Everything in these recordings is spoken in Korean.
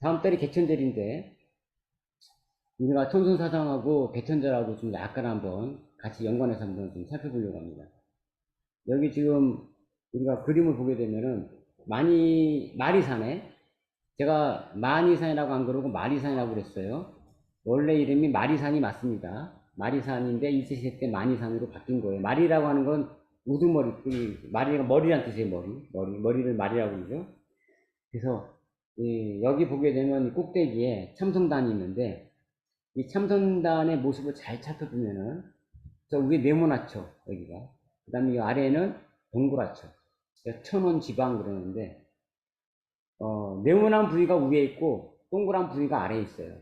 다음 달이 개천절인데 우리가 천손사상하고 개천절하고 좀 약간 한번 같이 연관해서 한번 좀 살펴보려고 합니다. 여기 지금 우리가 그림을 보게 되면은 많이 마리산에 제가 마니산이라고 안 그러고 마리산이라고 그랬어요. 원래 이름이 마리산이 맞습니다. 마리산인데 일제시대 때 마니산으로 바뀐 거예요. 마리라고 하는 건 우두머리, 그 마리가 머리란 뜻이에요. 머리, 머리, 머리를 마리라고 그러죠. 그래서 이 여기 보게 되면 이 꼭대기에 참성단이 있는데 이 참성단의 모습을 잘 살펴보면은 저 위에 네모나죠 여기가. 그 다음에 이 아래에는 동그랗죠. 천원 지방 그러는데 어, 네모난 부위가 위에 있고 동그란 부위가 아래에 있어요.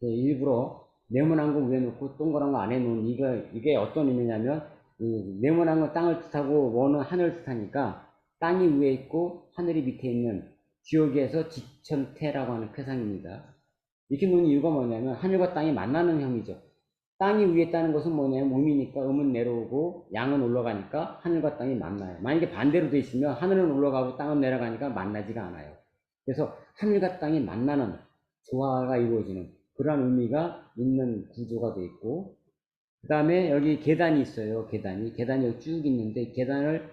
네, 일부러 네모난 거 위에 놓고 동그란 거 아래에 놓은 이게, 이게 어떤 의미냐면 이 네모난 건 땅을 뜻하고 원은 하늘을 뜻하니까 땅이 위에 있고 하늘이 밑에 있는 지옥에서 지천태라고 하는 표상입니다. 이렇게 놓은 이유가 뭐냐면 하늘과 땅이 만나는 형이죠. 땅이 위에 있다는 것은 뭐냐면 음이니까 음은 내려오고 양은 올라가니까 하늘과 땅이 만나요. 만약에 반대로 돼 있으면 하늘은 올라가고 땅은 내려가니까 만나지가 않아요. 그래서 하늘과 땅이 만나는 조화가 이루어지는 그러한 의미가 있는 구조가 돼 있고 그 다음에 여기 계단이 있어요. 계단이 계단이 쭉 있는데 계단을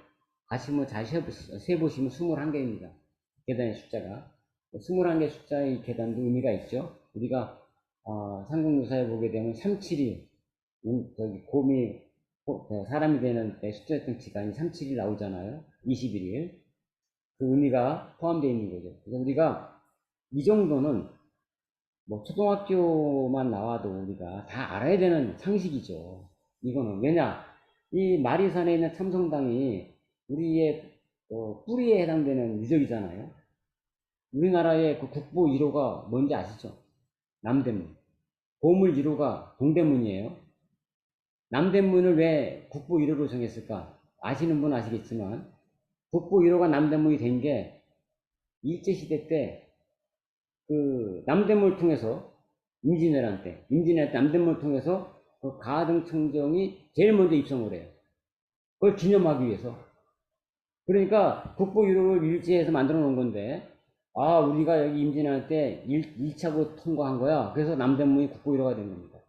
가시면 잘 세보시면 21개입니다. 계단의 숫자가 21개 숫자의 계단도 의미가 있죠. 우리가 어, 삼국유사에 보게 되면 371 음, 저기 곰이 고- 어, 사람이 되는 때 숫자였던 기간이 371 나오잖아요. 21일 그 의미가 포함되어 있는 거죠. 그래서 우리가 이 정도는 뭐 초등학교만 나와도 우리가 다 알아야 되는 상식이죠. 이거는 왜냐 이 마리산에 있는 참성당이 우리의 어, 뿌리에 해당되는 유적이잖아요. 우리나라의 그 국보 1호가 뭔지 아시죠? 남대문. 보물 1호가 동대문이에요. 남대문을 왜 국보 1호로 정했을까? 아시는 분 아시겠지만, 국보 1호가 남대문이 된 게, 일제시대 때, 그, 남대문을 통해서, 임진왜란 때, 임진왜란 때 남대문을 통해서, 그 가등 청정이 제일 먼저 입성을 해요. 그걸 기념하기 위해서. 그러니까 국보 1호를 일제에서 만들어 놓은 건데, 아, 우리가 여기 임진할 때 1, 1차고 통과한 거야. 그래서 남대문이 국보 1호가 된 겁니다.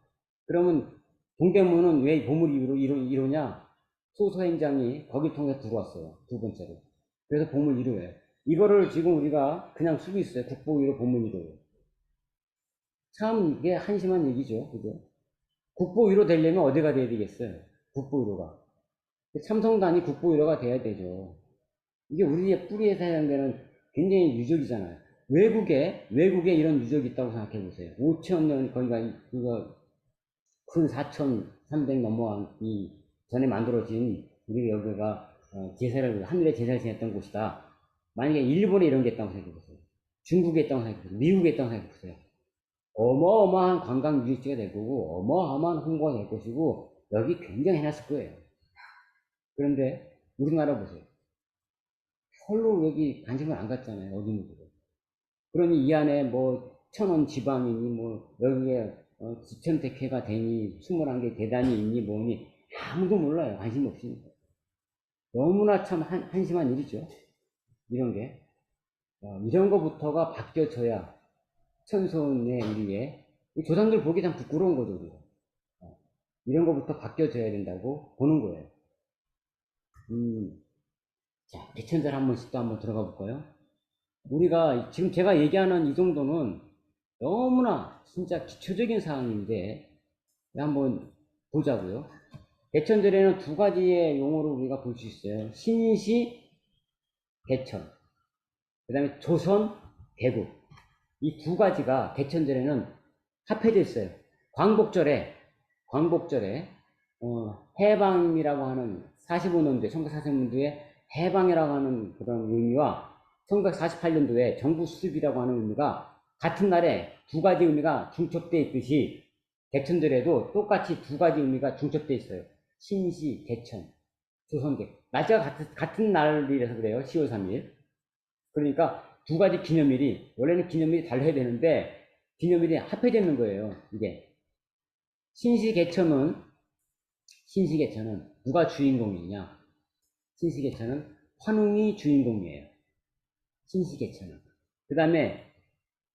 그러면 동대문은 왜 보물 1호, 1호, 1호냐? 소서행장이 거기 통해서 들어왔어요. 두 번째로. 그래서 보물 1호예요. 이거를 지금 우리가 그냥 쓰고 있어요. 국보 1호, 보물 1호. 참 이게 한심한 얘기죠. 그죠? 국보 1호 되려면 어디가 돼야 되겠어요? 국보 1호가. 참성단이 국보 1호가 돼야 되죠. 이게 우리의 뿌리에서 해당되는 굉장히 유적이잖아요. 외국에, 외국에 이런 유적이 있다고 생각해 보세요. 5천 년, 거기가, 그거, 큰 4,300 넘어간 이 전에 만들어진 우리 여기가 어, 제사를, 하늘에 제사를 지냈던 곳이다. 만약에 일본에 이런 게 있다고 생각해 보세요. 중국에 있다고 생각해 보세요. 미국에 있다고 생각해 보세요. 어마어마한 관광 유적지가 될 거고, 어마어마한 홍보가 될 것이고, 여기 굉장히 해놨을 거예요. 그런데 우리나라 보세요. 별로 여기 관심을 안 갖잖아요. 어린이들은. 그러니 이 안에 뭐 천원 지방이니 뭐 여기에 어, 지천택회가 되니 21개 대단이 있니 뭐니 아무도 몰라요. 관심 없으니까. 너무나 참 한, 한심한 일이죠. 이런 게. 어, 이런 거부터가 바뀌어져야 천손의 우리의 이 조상들 보기 참 부끄러운 거죠. 우리가. 어, 이런 거부터 바뀌어져야 된다고 보는 거예요. 음, 자, 개천절 한 번씩 또 한번 들어가 볼까요? 우리가 지금 제가 얘기하는 이 정도는 너무나 진짜 기초적인 사항인데 한번 보자고요. 개천절에는 두 가지의 용어를 우리가 볼 수 있어요. 신시, 개천. 그 다음에 조선, 개국. 이 두 가지가 개천절에는 합해져 있어요. 광복절에, 광복절에, 어, 해방이라고 하는 45년도에, 1945년도에 해방이라고 하는 그런 의미와 1948년도에 정부 수습이라고 하는 의미가 같은 날에 두 가지 의미가 중첩되어 있듯이 개천절에도 똑같이 두 가지 의미가 중첩되어 있어요. 신시, 개천, 조선객. 날짜가 같은, 같은 날이라서 그래요. 10월 3일. 그러니까 두 가지 기념일이, 원래는 기념일이 달라야 되는데, 기념일이 합해지는 거예요. 이게. 신시, 개천은, 신시, 개천은 누가 주인공이냐? 신시계천은 환웅이 주인공이에요. 신시계천은. 그 다음에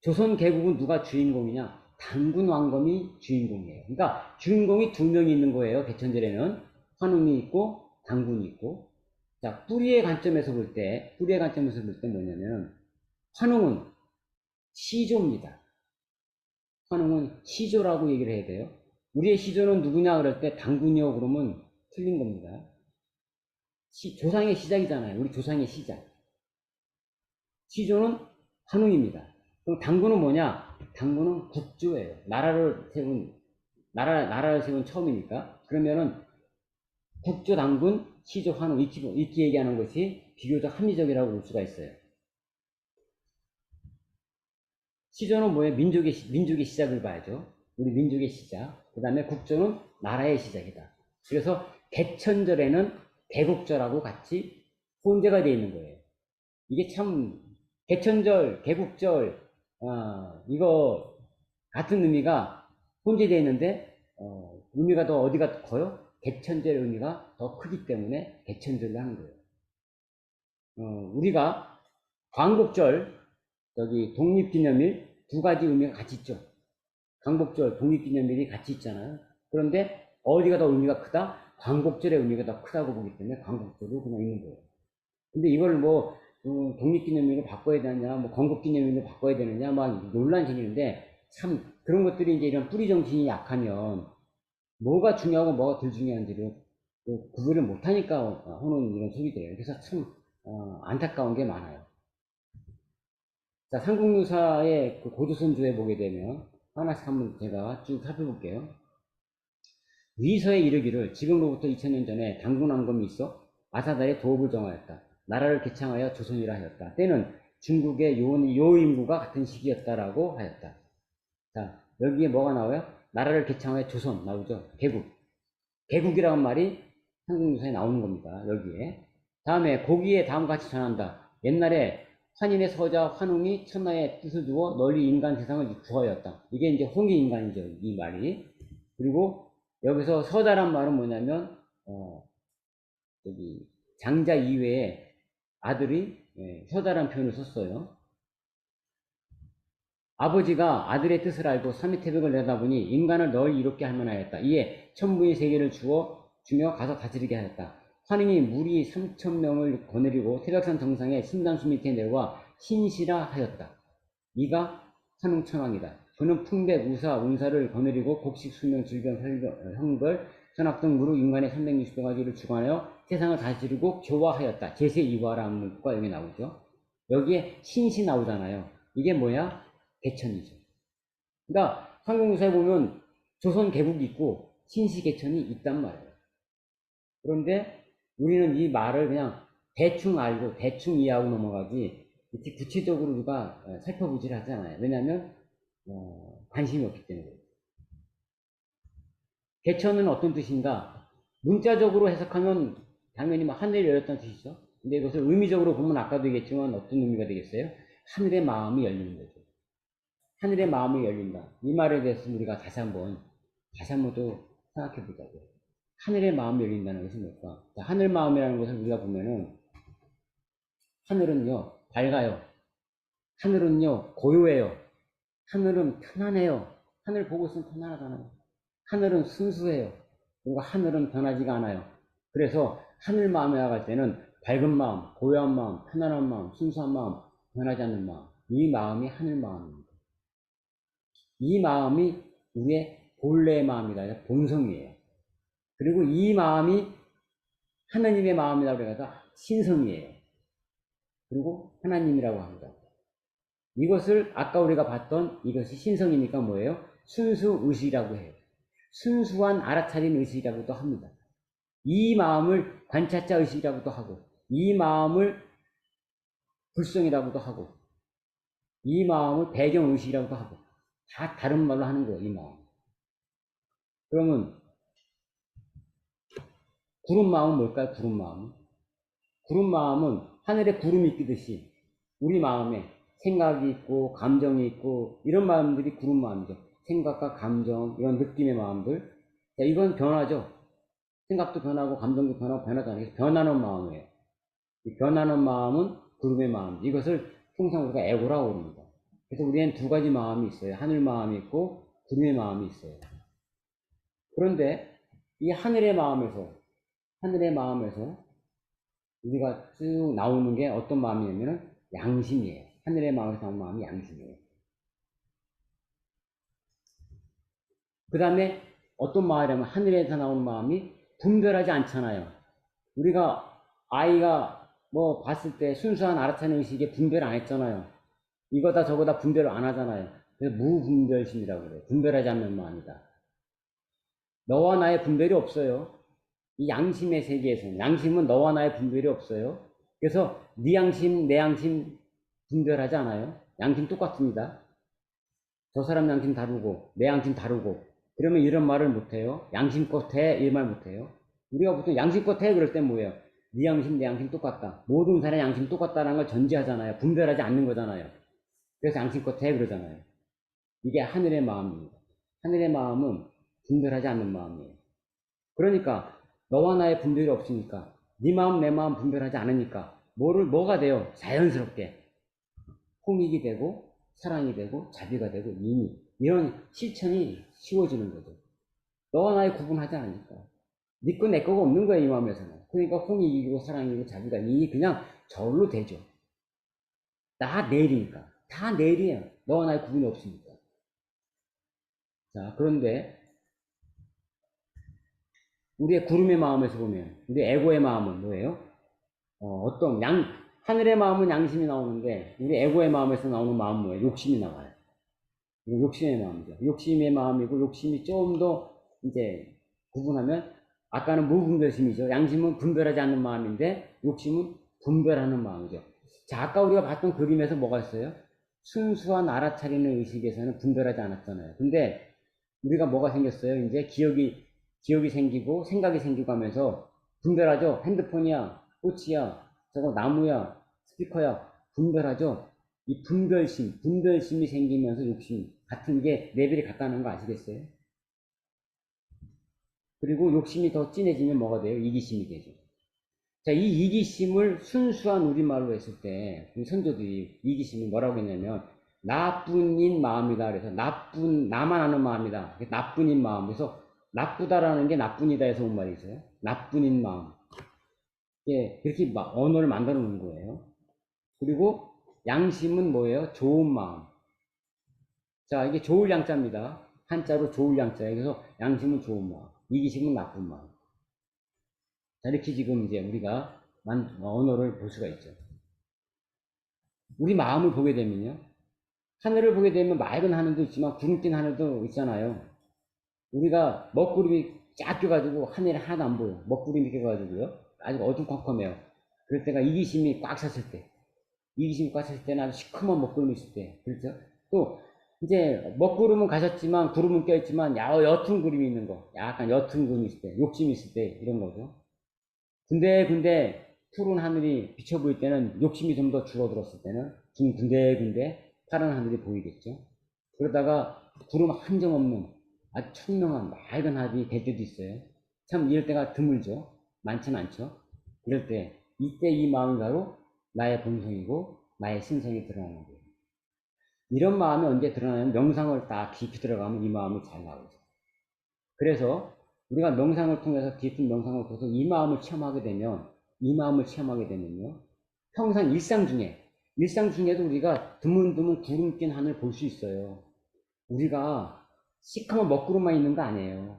조선 개국은 누가 주인공이냐? 당군 왕검이 주인공이에요. 그러니까 주인공이 두 명이 있는 거예요. 개천절에는 환웅이 있고 당군이 있고. 자 뿌리의 관점에서 볼 때, 뿌리의 관점에서 볼 때 뭐냐면 환웅은 시조입니다. 환웅은 시조라고 얘기를 해야 돼요. 우리의 시조는 누구냐 그럴 때 당군이요 그러면 틀린 겁니다. 시- 조상의 시작이잖아요. 우리 조상의 시작. 시조는 환웅입니다. 그럼 당군은 뭐냐? 당군은 국조예요. 나라를 세운 나라 나라를 세운 처음이니까. 그러면은 국조 당군 시조 환웅 이렇게, 이렇게 얘기하는 것이 비교적 합리적이라고 볼 수가 있어요. 시조는 뭐예요? 민족의 시- 민족의 시작을 봐야죠. 우리 민족의 시작. 그 다음에 국조는 나라의 시작이다. 그래서 개천절에는 개국절하고 같이 혼재가 되어 있는 거예요. 이게 참 개천절, 개국절, 아, 이거 같은 의미가 혼재되어 있는데 어, 의미가 더 어디가 더 커요? 개천절 의미가 더 크기 때문에 개천절을 하는 거예요. 어, 우리가 광복절, 여기 독립기념일 두 가지 의미가 같이 있죠. 광복절, 독립기념일이 같이 있잖아요. 그런데 어디가 더 의미가 크다? 광복절의 의미가 더 크다고 보기 때문에 광복절로 그냥 있는 거예요. 근데 이걸 뭐 어, 독립기념일로 바꿔야 되느냐, 뭐 건국기념일로 바꿔야 되느냐, 막 논란이 생기는데 참 그런 것들이 이제 이런 뿌리 정신이 약하면 뭐가 중요하고 뭐가 덜 중요한지를 그 구별을 못하니까 어, 하는 이런 소리 돼요. 그래서 참 어, 안타까운 게 많아요. 자, 삼국유사의 그 고조선조에 보게 되면 하나씩 한번 제가 쭉 살펴볼게요. 위서에 이르기를 지금로부터 2000년 전에 당군 왕검이 있어 아사다의 도읍을 정하였다. 나라를 개창하여 조선이라 하였다. 때는 중국의 요, 요 인구가 같은 시기였다라고 하였다. 자, 여기에 뭐가 나와요? 나라를 개창하여 조선 나오죠. 개국. 개국이라는 말이 한국유사에 나오는 겁니다. 여기에. 다음에 고기에 다음과 같이 전한다. 옛날에 환인의 서자 환웅이 천하의 뜻을 두어 널리 인간 세상을 구하였다. 이게 이제 홍기 인간이죠. 이 말이. 그리고 여기서 서자란 말은 뭐냐면 어, 여기 장자 이외에 아들이 예, 서자란 표현을 썼어요. 아버지가 아들의 뜻을 알고 삼위 태백을 내다보니 인간을 널리 이롭게 할 만하였다. 이에 천부의 세계를 주어 주며 가서 다스리게 하였다. 환인이 무리 3천 명을 거느리고 태백산 정상에 신당수 밑에 내려와 신시라 하였다. 이가 한웅천왕이다. 그는 풍백, 우사, 운사를 거느리고 곡식, 수명, 질병, 혈병, 형벌, 선악 등 무릇 인간의 360가지를 주관하여 세상을 다스리고 교화하였다. 제세 이화라는 문구가 여기 나오죠. 여기에 신시 나오잖아요. 이게 뭐야? 개천이죠. 그러니까 한국유사에 보면 조선 개국이 있고 신시 개천이 있단 말이에요. 그런데 우리는 이 말을 그냥 대충 알고 대충 이해하고 넘어가지 구체적으로 우리가 어, 살펴보질 하잖아요. 왜냐하면 어, 관심이 없기 때문에. 개천은 어떤 뜻인가? 문자적으로 해석하면 당연히 뭐 하늘이 열렸다는 뜻이죠. 근데 이것을 의미적으로 보면 아까도 얘기했지만 어떤 의미가 되겠어요? 하늘의 마음이 열리는 거죠. 하늘의 마음이 열린다. 이 말에 대해서 우리가 다시 한번, 다시 한번 또 생각해 보자고요. 하늘의 마음이 열린다는 것이 뭘까? 자, 하늘 마음이라는 것을 우리가 보면은, 하늘은요, 밝아요. 하늘은요, 고요해요. 하늘은 편안해요. 하늘 보고 있으면 편안하잖아요. 하늘은 순수해요. 그리고 하늘은 변하지가 않아요. 그래서 하늘 마음에 나갈 때는 밝은 마음, 고요한 마음, 편안한 마음, 순수한 마음, 변하지 않는 마음. 이 마음이 하늘 마음입니다. 이 마음이 우리의 본래의 마음이다. 본성이에요. 그리고 이 마음이 하나님의 마음이라고 해서 신성이에요. 그리고 하나님이라고 합니다. 이것을 아까 우리가 봤던 이것이 신성이니까 뭐예요? 순수 의식이라고 해요. 순수한 알아차린 의식이라고도 합니다. 이 마음을 관찰자 의식이라고도 하고, 이 마음을 불성이라고도 하고, 이 마음을 배경 의식이라고도 하고, 다 다른 말로 하는 거예요, 이 마음. 그러면, 구름 마음은 뭘까요, 구름 마음? 구름 마음은 하늘에 구름이 끼듯이 우리 마음에 생각이 있고, 감정이 있고, 이런 마음들이 구름 마음이죠. 생각과 감정, 이런 느낌의 마음들. 자, 이건 변하죠. 생각도 변하고, 감정도 변하고, 변하잖아요. 변하는 마음이에요. 이 변하는 마음은 구름의 마음. 이것을 통상 우리가 애고라고 부릅니다. 그래서 우리는 두 가지 마음이 있어요. 하늘 마음이 있고 구름의 마음이 있어요. 그런데 이 하늘의 마음에서 하늘의 마음에서 우리가 쭉 나오는 게 어떤 마음이냐면 양심이에요. 하늘의 마음에서 나오는 마음이 양심이에요. 그 다음에 어떤 마음이라면 하늘에서 나오는 마음이 분별하지 않잖아요. 우리가 아이가 뭐 봤을 때 순수한 알아차리는 의식에 분별 안 했잖아요. 이거다 저거다 분별을 안 하잖아요. 그래서 무분별심이라고 그래요. 분별하지 않는 마음이다. 너와 나의 분별이 없어요. 이 양심의 세계에서는 양심은 너와 나의 분별이 없어요. 그래서 네 양심, 내 양심 분별하지 않아요. 양심 똑같습니다. 저 사람 양심 다르고 내 양심 다르고 그러면 이런 말을 못해요. 양심껏 해 이런 말 못해요. 우리가 보통 양심껏 해 그럴 때 뭐예요? 네 양심 내 양심 똑같다. 모든 사람의 양심 똑같다는 걸 전제하잖아요. 분별하지 않는 거잖아요. 그래서 양심껏 해 그러잖아요. 이게 하늘의 마음입니다. 하늘의 마음은 분별하지 않는 마음이에요. 그러니까 너와 나의 분별이 없으니까 네 마음 내 마음 분별하지 않으니까 뭐를 뭐가 돼요? 자연스럽게 홍익이 되고 사랑이 되고 자비가 되고 인이 이런 실천이 쉬워지는 거죠. 너와 나의 구분하지 않으니까 네 거 내 거가 없는 거야 이 마음에서는. 그러니까 홍익이고 사랑이고 자비가 인이 그냥 저울로 되죠. 다 내일이니까 다 내일이에요. 너와 나의 구분이 없으니까. 자 그런데 우리의 구름의 마음에서 보면 우리 에고의 마음은 뭐예요? 어, 떤 양, 하늘의 마음은 양심이 나오는데 우리 에고의 마음에서 나오는 마음은 뭐예요? 욕심이 나와요. 욕심의 마음이죠. 욕심의 마음이고 욕심이 좀 더 이제 구분하면 아까는 무분별심이죠. 양심은 분별하지 않는 마음인데 욕심은 분별하는 마음이죠. 자, 아까 우리가 봤던 그림에서 뭐가 있어요? 순수한 알아차리는 의식에서는 분별하지 않았잖아요. 근데 우리가 뭐가 생겼어요? 이제 기억이 기억이 생기고 생각이 생기고 하면서 분별하죠. 핸드폰이야, 꽃이야, 저거 나무야, 스피커야 분별하죠. 이 분별심, 분별심이 생기면서 욕심 같은 게 레벨이 같다는 거 아시겠어요? 그리고 욕심이 더 진해지면 뭐가 돼요? 이기심이 되죠. 자, 이 이기심을 순수한 우리말로 했을 때, 우리 선조들이 이기심을 뭐라고 했냐면, 나뿐인 마음이다. 그래서 나쁜, 나만 아는 마음이다. 나뿐인 마음. 그래서 나쁘다라는 게 나뿐이다 해서 온 말이 있어요. 나뿐인 마음. 예, 그렇게 막 언어를 만들어 놓은 거예요. 그리고 양심은 뭐예요? 좋은 마음. 자, 이게 좋을 양자입니다. 한자로 좋을 양자예요. 그래서 양심은 좋은 마음. 이기심은 나쁜 마음. 자, 이렇게 지금 이제 우리가 만, 언어를 볼 수가 있죠. 우리 마음을 보게 되면요. 하늘을 보게 되면 맑은 하늘도 있지만 구름 낀 하늘도 있잖아요. 우리가 먹구름이 쫙 껴가지고 하늘에 하나도 안 보여. 먹구름이 껴가지고요. 아주 어두컴컴해요. 그럴 때가 이기심이 꽉 찼을 때. 이기심이 꽉 찼을 때는 아주 시커먼 먹구름이 있을 때. 그렇죠? 또, 이제 먹구름은 가셨지만 구름은 껴있지만 야, 옅은 구름이 있는 거. 약간 옅은 구름이 있을 때. 욕심이 있을 때. 이런 거죠. 근데, 근데, 푸른 하늘이 비쳐 보일 때는 욕심이 좀 더 줄어들었을 때는 좀 군데군데 파란 하늘이 보이겠죠. 그러다가 구름 한 점 없는 아주 청명한 맑은 하늘이 될 때도 있어요. 참 이럴 때가 드물죠. 많지는 않죠. 이럴 때 이때 이 마음이 바로 나의 본성이고 나의 신성이 드러나는 거예요. 이런 마음이 언제 드러나면 명상을 딱 깊이 들어가면 이 마음이 잘 나오죠. 그래서 우리가 명상을 통해서 깊은 명상을 통해서 이 마음을 체험하게 되면 이 마음을 체험하게 되면요. 평상 일상 중에 일상 중에도 우리가 드문드문 구름 낀 하늘 볼 수 있어요. 우리가 시커먼 먹구름만 있는 거 아니에요.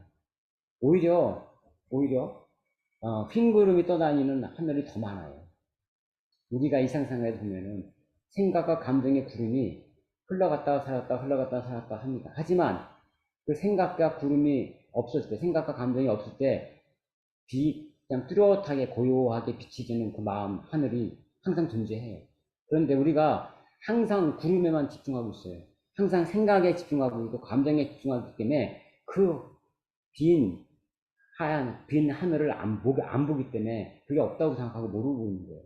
오히려, 오히려, 어, 흰 구름이 떠다니는 하늘이 더 많아요. 우리가 이상상에 보면은 생각과 감정의 구름이 흘러갔다가 살았다, 흘러갔다가 살았다 합니다. 하지만 그 생각과 구름이 없을 때, 생각과 감정이 없을 때, 비, 그냥 뚜렷하게 고요하게 빛이 지는 그 마음, 하늘이 항상 존재해요. 그런데 우리가 항상 구름에만 집중하고 있어요. 항상 생각에 집중하고 있고 감정에 집중하기 때문에 그 빈 하얀 빈 하늘을 안 보기 안 보기 때문에 그게 없다고 생각하고 모르고 있는 거예요.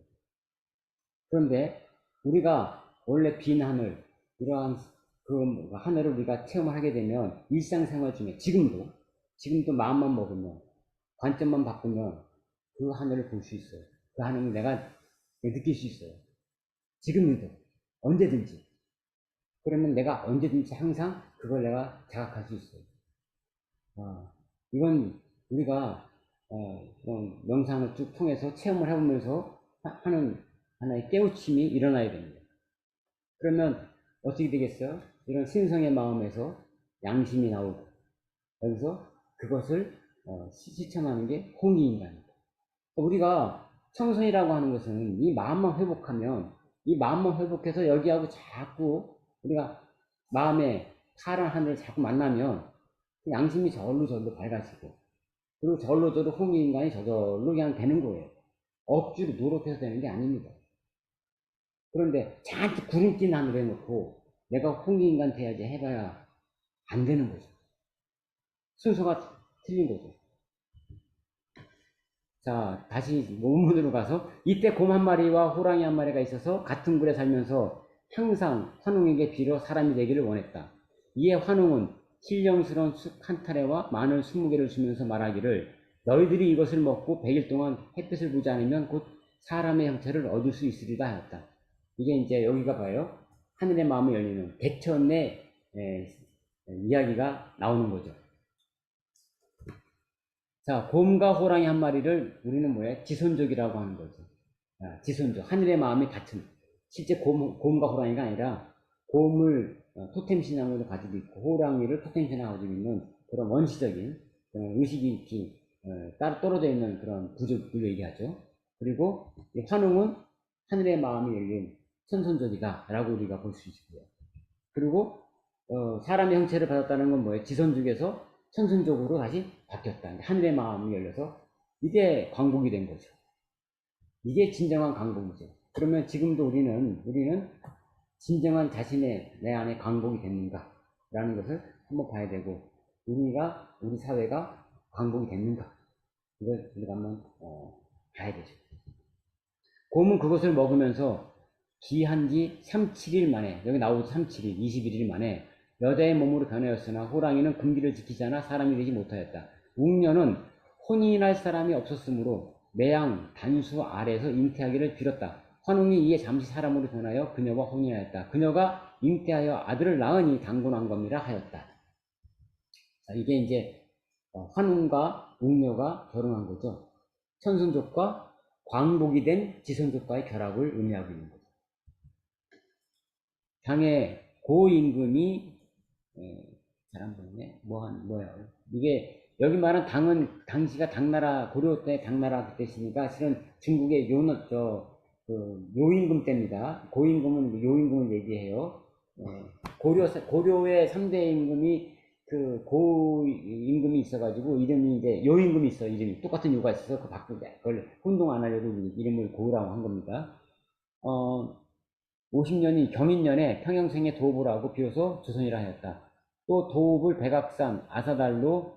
그런데 우리가 원래 빈 하늘 이러한 그 하늘을 우리가 체험을 하게 되면 일상생활 중에 지금도 지금도 마음만 먹으면 관점만 바꾸면 그 하늘을 볼 수 있어요. 그 하늘을 내가 느낄 수 있어요. 지금도 언제든지 그러면 내가 언제든지 항상 그걸 내가 자각할 수 있어요. 아, 이건 우리가 어, 명상을 쭉 통해서 체험을 해보면서 하- 하는 하나의 깨우침이 일어나야 됩니다. 그러면 어떻게 되겠어요? 이런 신성의 마음에서 양심이 나오고 여기서 그것을 어, 시- 실천하는 게 홍익인간입니다. 우리가 청선이라고 하는 것은 이 마음만 회복하면 이 마음만 회복해서 여기하고 자꾸 우리가 마음의 파란 하늘을 자꾸 만나면 그 양심이 저절로 저절로 밝아지고 그리고 저절로 저절로 홍익인간이 저절로 그냥 되는 거예요. 억지로 노력해서 되는 게 아닙니다. 그런데 잔뜩 구름 낀 하늘에 놓고 내가 홍익인간 돼야지 해봐야 안 되는 거죠. 순서가 틀린 거죠. 자, 다시 원문으로 가서 이때 곰 한 마리와 호랑이 한 마리가 있어서 같은 굴에 살면서 항상 환웅에게 빌어 사람이 되기를 원했다. 이에 환웅은 신령스러운 쑥 한 타래와 마늘 스무 개를 주면서 말하기를 너희들이 이것을 먹고 100일 동안 햇빛을 보지 않으면 곧 사람의 형체를 얻을 수 있으리다 하였다. 이게 이제 여기가 봐요. 하늘의 마음이 열리는 개천의 에, 이야기가 나오는 거죠. 자, 곰과 호랑이 한 마리를 우리는 뭐야? 지손족이라고 하는 거죠. 아, 지손족. 하늘의 마음이 같은. 실제 곰, 곰과 호랑이가 아니라 곰을 어, 토템 신앙으로 가지고 있고 호랑이를 토템 신앙으로 가지고 있는 그런 원시적인 그런 의식이 이렇게 어, 따로 떨어져 있는 그런 부족을 얘기하죠. 그리고 이 환웅은 하늘의 마음이 열린 천손족이다 라고 우리가 볼 수 있고요. 그리고 어, 사람의 형체를 받았다는 건 뭐예요? 지선족에서 천순족으로 다시 바뀌었다. 하늘의 마음이 열려서 이게 광복이 된 거죠. 이게 진정한 광복이죠. 그러면 지금도 우리는 우리는 진정한 자신의 내 안에 광복이 됐는가라는 것을 한번 봐야 되고 우리가 우리 사회가 광복이 됐는가 이걸 우리가 한번 어, 봐야 되죠. 곰은 그것을 먹으면서 기한 지 3, 7일 만에 여기 나오죠 3, 7일 21일 만에 여자의 몸으로 변하였으나 호랑이는 금기를 지키지 않아 사람이 되지 못하였다. 웅녀는 혼인이 날 사람이 없었으므로 매양 단수 아래에서 잉태하기를 빌었다. 환웅이 이에 잠시 사람으로 변하여 그녀와 혼인하였다. 그녀가 잉태하여 아들을 낳으니 당분한 겁니다 하였다. 자, 이게 이제 어, 환웅과 웅녀가 결혼한 거죠. 천순족과 광복이 된 지선족과의 결합을 의미하고 있는 거죠. 당의 고임금이 잘 안 보이네. 뭐한 뭐야? 이게 여기 말한 당은 당시가 당나라 고려 때 당나라 그때 시니까 실은 중국의 요는 저 그 요임금 때입니다. 고임금은 요임금을 얘기해요. 어, 고려 고려의 3대 임금이 그 고임금이 있어가지고 이름이 이제 요임금이 있어 이름이 똑같은 요가 있어서 그 바꾸자 그걸 혼동 안 하려고 이름을 고라고 한 겁니다. 어 50년이 경인년에 평양생의 도읍을 하고 비로소 조선이라 하였다. 또 도읍을 백악산 아사달로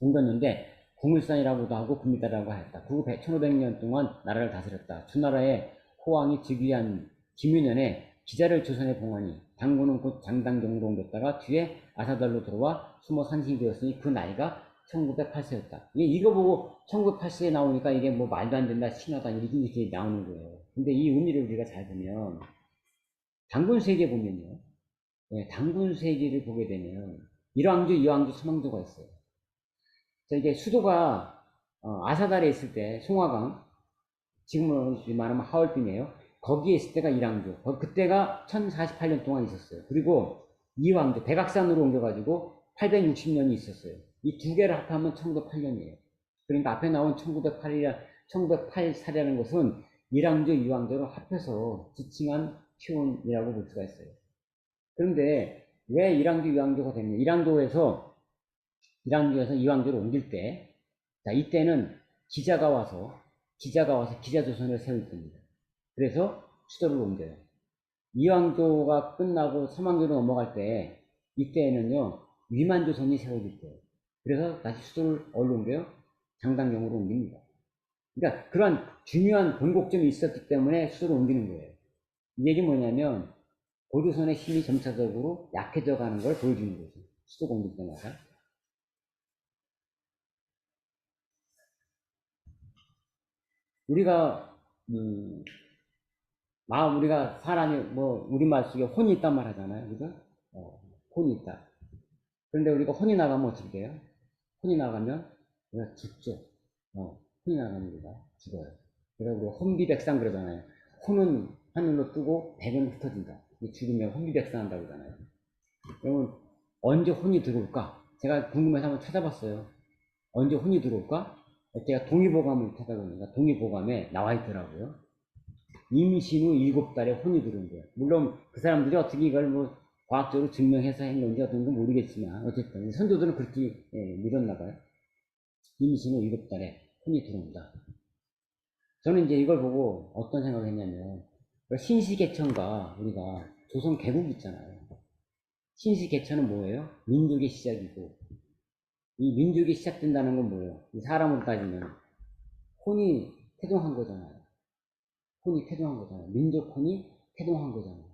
옮겼는데 구물산이라고도 하고 구미다라고 하였다. 그 1500년 동안 나라를 다스렸다. 주나라의 호왕이 즉위한 김유년에 기자를 조선에 봉하니 당군은 곧 장당경으로 옮겼다가 뒤에 아사달로 들어와 숨어 산신이 되었으니 그 나이가 1908세였다. 이게 이거 보고 1908세에 나오니까 이게 뭐 말도 안 된다, 이렇게, 이렇게 나오는 거예요. 근데 이 의미를 우리가 잘 보면, 당군 세계 보면요. 네, 당군 세계를 보게 되면, 일왕조, 이왕조, 삼왕조가 있어요. 자, 이게 수도가, 어, 아사달에 있을 때, 송화강, 지금은 말하면 하얼빈이에요. 거기에 있을 때가 일왕조. 그때가 1048년 동안 있었어요. 그리고 이왕조, 백악산으로 옮겨가지고 860년이 있었어요. 이 두 개를 합하면 1908년이에요. 그러니까 앞에 나온 1908이라, 1908살이라는 것은 일왕조, 이왕조를 합해서 지칭한 표현이라고 볼 수가 있어요. 그런데 왜 일왕조, 이왕조가 됐냐? 일왕조에서, 일왕조에서 이왕조로 옮길 때, 자, 이때는 기자가 와서, 기자가 와서 기자조선을 세울 때입니다. 그래서 수도를 옮겨요. 이왕조가 끝나고 삼왕조로 넘어갈 때, 이때에는요, 위만조선이 세워질 거예요. 그래서 다시 수도를 어디로 옮겨요? 장당경으로 옮깁니다. 그러니까 그러한 중요한 변곡점이 있었기 때문에 수도를 옮기는 거예요. 이 얘기 뭐냐면 고조선의 힘이 점차적으로 약해져 가는 걸 보여주는 거죠. 수도가 옮길 때마다. 우리가 음, 마음 우리가 사람이 뭐 우리말 속에 혼이 있단 말 하잖아요. 그죠? 어, 혼이 있다. 그런데 우리가 혼이 나가면 어떻게 돼요? 혼이 나가면 우리가 죽죠. 어, 혼이 나가면 우리가 죽어요. 그래서 우리가 혼비백상 그러잖아요. 혼은 하늘로 뜨고 백은 흩어진다. 이 죽으면 혼비백상한다고 그러잖아요. 그러면 언제 혼이 들어올까? 제가 궁금해서 한번 찾아봤어요. 언제 혼이 들어올까? 제가 동의보감을 찾아보니까 동의보감에 나와 있더라고요. 임신 후 일곱 달에 혼이 들어온 거예요. 물론 그 사람들이 어떻게 이걸 뭐 과학적으로 증명해서 한 건지 어떤 건 모르겠지만 어쨌든 선조들은 그렇게 예, 믿었나 봐요. 임신 후 일곱 달에 혼이 들어온다. 저는 이제 이걸 보고 어떤 생각을 했냐면 신시개천과 우리가 조선 개국 있잖아요. 신시개천은 뭐예요? 민족의 시작이고 이 민족이 시작된다는 건 뭐예요? 이 사람으로 따지면 혼이 태동한 거잖아요. 혼이 태동한 거잖아요. 민족 혼이 태동한 거잖아요.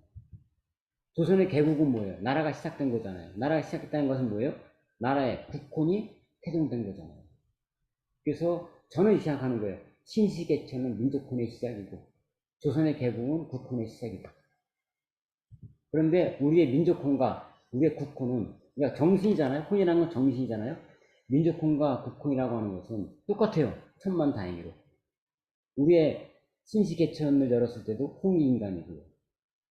조선의 개국은 뭐예요? 나라가 시작된 거잖아요. 나라가 시작됐다는 것은 뭐예요? 나라의 국혼이 태동된 거잖아요. 그래서 저는 생각하는 거예요. 신시개천은 민족혼의 시작이고 조선의 개국은 국혼의 시작이다. 그런데 우리의 민족혼과 우리의 국혼은 그러니까 정신이잖아요. 혼이라는 건 정신이잖아요. 민족혼과 국혼이라고 하는 것은 똑같아요. 천만 다행히로. 우리의 신시개천을 열었을 때도 홍익인간이고요.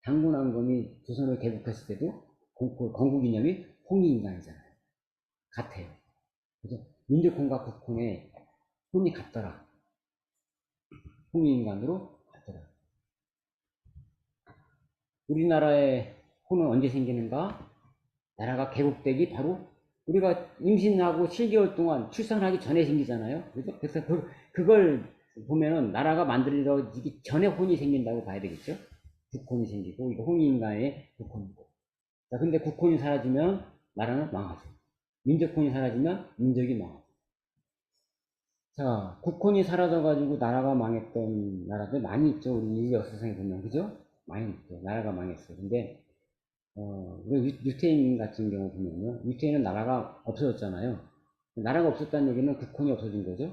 당군왕건이 조선을 개국했을 때도 공- 건국이념이 홍익인간이잖아요. 같아요. 그래서 민족혼과 국혼의 혼이 같더라. 홍익인간으로 같더라. 우리나라의 혼은 언제 생기는가? 나라가 개국되기 바로 우리가 임신하고 7개월 동안 출산하기 전에 생기잖아요. 그죠? 그래서 그, 그걸 보면은 나라가 만들어지기 전에 혼이 생긴다고 봐야 되겠죠? 국혼이 생기고, 이거 홍인간의 국혼이고. 자, 근데 국혼이 사라지면 나라는 망하죠. 민족혼이 사라지면 민족이 망하죠. 자, 국혼이 사라져가지고 나라가 망했던 나라들 많이 있죠. 우리 인류 역사상에 보면, 그죠? 많이 있죠. 나라가 망했어요. 근데, 어, 유태인 같은 경우 보면요. 유태인은 나라가 없어졌잖아요. 나라가 없었다는 얘기는 국혼이 없어진 거죠.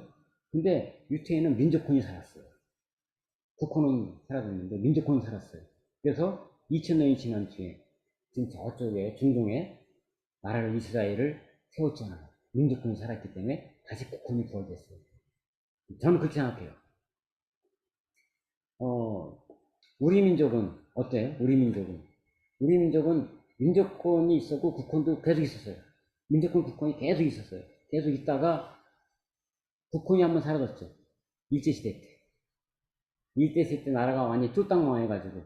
근데 유태인은 민족혼이 살았어요. 국혼은 사라졌는데 민족혼이 살았어요. 그래서 2000년이 지난 뒤에 지금 저쪽에 중동에 나라를 이스라엘을 세웠잖아요. 민족혼이 살았기 때문에 다시 국혼이 부활됐어요. 저는 그렇게 생각해요. 어, 우리 민족은 어때요? 우리 민족은 우리 민족은 민족권이 있었고 국권도 계속 있었어요. 민족권 국권이 계속 있었어요. 계속 있다가 국권이 한번 사라졌죠. 일제시대 때. 일제시대 때 나라가 완전히 쫄딱 망해가지고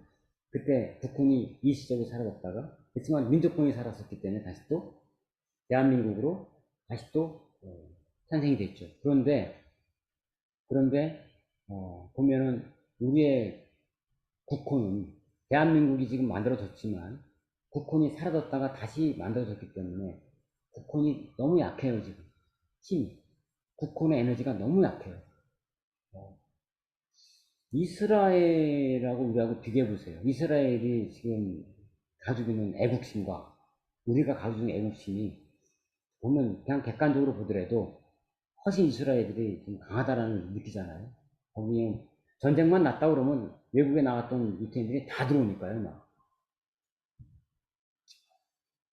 그때 국권이 일시적으로 사라졌다가 그렇지만 민족권이 살았었기 때문에 다시 또 대한민국으로 다시 또 어, 탄생이 됐죠. 그런데 그런데 어, 보면은 우리의 국호는 대한민국이 지금 만들어졌지만 국혼이 사라졌다가 다시 만들어졌기 때문에 국혼이 너무 약해요 지금. 힘이. 국혼의 에너지가 너무 약해요. 어, 이스라엘하고 우리하고 비교해 보세요. 이스라엘이 지금 가지고 있는 애국심과 우리가 가지고 있는 애국심이 보면 그냥 객관적으로 보더라도 훨씬 이스라엘들이 좀 강하다라는 걸 느끼잖아요. 거기에 전쟁만 났다 그러면 외국에 나갔던 유태인들이 다 들어오니까요, 막.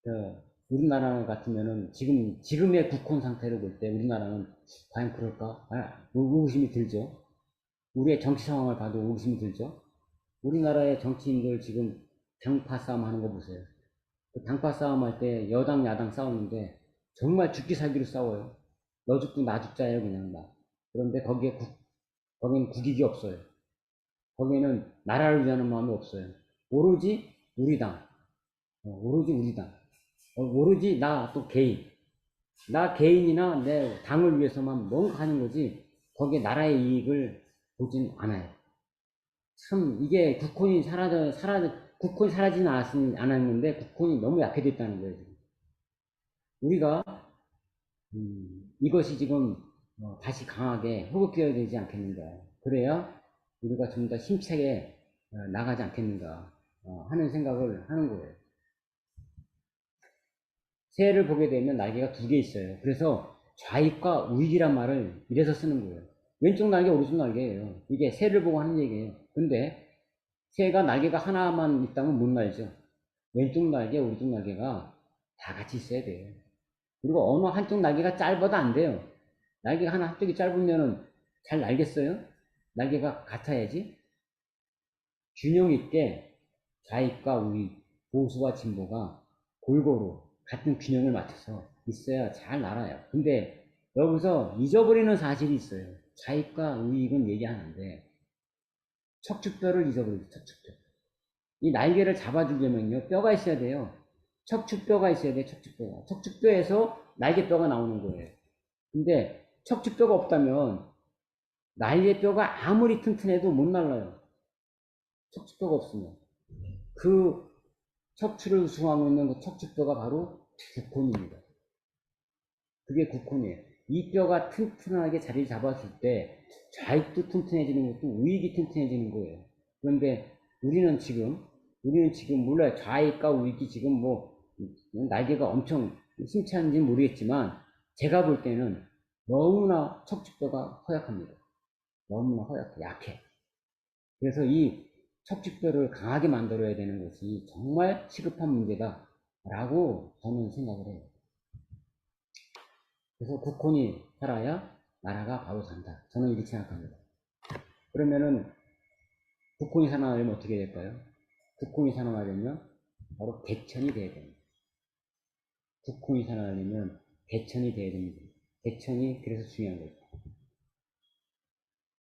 저, 우리나라 같으면은 지금, 지금의 국혼 상태를 볼 때 우리나라는 과연 그럴까? 아, 의구심이 들죠. 우리의 정치 상황을 봐도 의구심이 들죠. 우리나라의 정치인들 지금 당파 싸움 하는 거 보세요. 그 당파 싸움 할 때 여당, 야당 싸우는데 정말 죽기 살기로 싸워요. 너 죽고 나 죽자예요, 그냥 막. 그런데 거기에 국, 거기는 국익이 없어요. 거기에는 나라를 위하는 마음이 없어요. 오로지 우리 당. 어, 오로지 우리 당. 어, 오로지 나 또 개인. 나 개인이나 내 당을 위해서만 뭔가 하는 거지, 거기에 나라의 이익을 보진 않아요. 참, 이게 국혼이 사라져, 사라져, 국혼이 사라지는 않았- 않았는데, 국혼이 너무 약해졌다는 거예요. 우리가, 음, 이것이 지금, 어, 다시 강하게 회복되어야 되지 않겠는가. 그래야 우리가 좀 더 힘차게 어, 나가지 않겠는가 어, 하는 생각을 하는 거예요. 새를 보게 되면 날개가 두 개 있어요. 그래서 좌익과 우익이란 말을 이래서 쓰는 거예요. 왼쪽 날개, 오른쪽 날개예요. 이게 새를 보고 하는 얘기예요. 근데 새가 날개가 하나만 있다면 못 날죠. 왼쪽 날개, 오른쪽 날개가 다 같이 있어야 돼요. 그리고 어느 한쪽 날개가 짧아도 안 돼요. 날개가 하나 한쪽이 짧으면은 잘 날겠어요? 날개가 같아야지. 균형 있게 좌익과 우익, 보수와 진보가 골고루 같은 균형을 맞춰서 있어야 잘 날아요. 근데 여기서 잊어버리는 사실이 있어요. 좌익과 우익은 얘기하는데 척추뼈를 잊어버리죠. 척추뼈. 이 날개를 잡아주려면요 뼈가 있어야 돼요. 척추뼈가 있어야 돼요. 척추뼈가. 척추뼈에서 날개뼈가 나오는 거예요. 근데 척추뼈가 없다면 날개뼈가 아무리 튼튼해도 못 날라요. 척추뼈가 없으면. 그 척추를 수하고 있는 그 척추뼈가 바로 국혼입니다. 그게 국혼이에요. 이 뼈가 튼튼하게 자리를 잡았을 때 좌익도 튼튼해지는 것도 우익이 튼튼해지는 거예요. 그런데 우리는 지금 우리는 지금 몰라요. 좌익과 우익이 지금 뭐 날개가 엄청 힘찬지 모르겠지만 제가 볼 때는 너무나 척추뼈가 허약합니다. 너무나 허약해, 약해. 그래서 이 척추뼈를 강하게 만들어야 되는 것이 정말 시급한 문제다라고 저는 생각을 해요. 그래서 국혼이 살아야 나라가 바로 산다. 저는 이렇게 생각합니다. 그러면은 국혼이 살아나려면 어떻게 될까요? 국혼이 살아나려면 바로 개천이 돼야 됩니다. 국혼이 살아나려면 개천이 돼야 됩니다. 개천이 그래서 중요한 거죠.